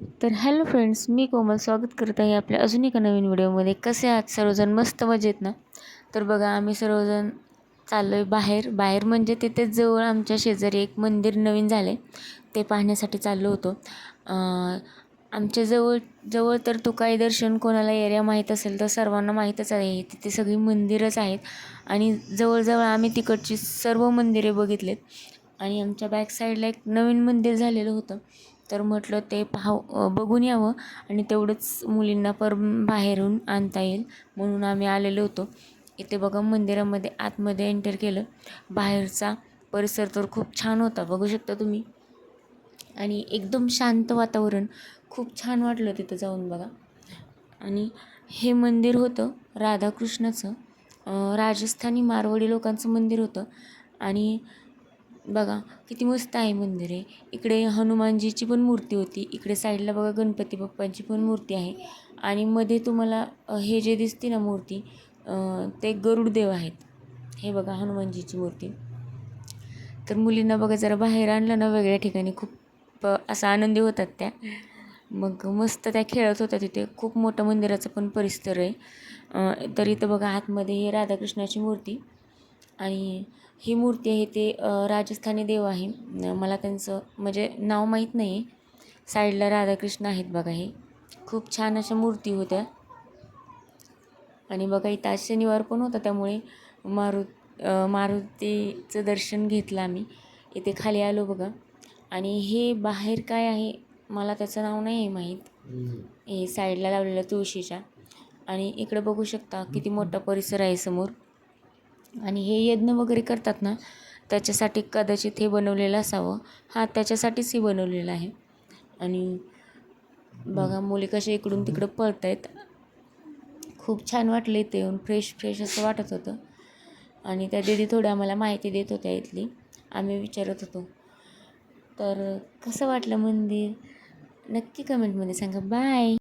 तर hello friends मी कोमल स्वागत करत आहे आपल्या अजून एका नवीन व्हिडिओमध्ये. कसे आहात सर्वजण? मस्त मजेत ना? तर बघा आम्ही सर्वजण चाललो आहे बाहेर. बाहेर म्हणजे तिथेच जवळ आमच्या शेजारी एक मंदिर नवीन झाले ते पाहण्यासाठी चाललो होतो. आमच्या जवळ जवळ तर तुकाई दर्शन कोणाला एरिया माहीत असेल तर सर्वांना माहीतच आहे. तिथे सगळी मंदिरच आहेत. आणि जवळजवळ आम्ही तिकडची सर्व मंदिरे बघितलेत. आणि आमच्या बॅक साईडला एक नवीन मंदिर झालेलं होतं. तर म्हटलं ते पाहाव बघून यावं आणि तेवढंच मुलींना पर बाहेरून आणता येईल म्हणून आम्ही आलेलो होतो. इथे बघा मंदिरामध्ये आतमध्ये एंटर केलं. बाहेरचा परिसर तर खूप छान होता बघू शकता तुम्ही. आणि एकदम शांत वातावरण खूप छान वाटलं तिथं जाऊन बघा. आणि हे मंदिर होतं राधाकृष्णाचं. राजस्थानी मारवाडी लोकांचं मंदिर होतं. आणि बघा किती मस्त आहे मंदिर आहे. इकडे हनुमानजीची पण मूर्ती होती. इकडे साईडला बघा गणपती बाप्पांची पण मूर्ती आहे. आणि मध्ये तुम्हाला हे जे दिसते ना मूर्ती ते गरुडदेव आहेत. हे बघा हनुमानजीची मूर्ती. तर मुलींना बघा जरा बाहेर आणलं ना वेगळ्या ठिकाणी खूप असा आनंदी होतात त्या. मग मस्त त्या खेळत होत्या तिथे. खूप मोठं मंदिराचं पण परिसर आहे. तर इथं बघा आतमध्ये हे राधाकृष्णाची मूर्ती. आणि ही मूर्ती आहे ते राजस्थानी देव आहे. मला त्यांचं म्हणजे नाव माहीत नाही. साईडला राधाकृष्ण आहेत बघा हे. खूप छान अशा मूर्ती होत्या. आणि बघा इथं आज शनिवार पण होता त्यामुळे मारु मारुतीचं दर्शन घेतलं आम्ही. इथे खाली आलो बघा. आणि हे बाहेर काय आहे मला त्याचं नाव नाही आहे माहीत हे साईडला लावलेलं तुळशीच्या. आणि इकडे बघू शकता किती मोठा परिसर आहे समोर. आणि हे यज्ञ वगैरे करतात ना त्याच्यासाठी कदाचित हे बनवलेलं असावं. हा त्याच्यासाठीच हे बनवलेलं आहे. आणि बघा मुली कशा इकडून तिकडं पळत आहेत खूप छान वाटलं इथे येऊन फ्रेश फ्रेश असं वाटत होतं. आणि त्या दिदी थोडी आम्हाला माहिती देत होत्या इथली. आम्ही विचारत होतो. तर कसं वाटलं मंदिर? नक्की कमेंटमध्ये सांगा. बाय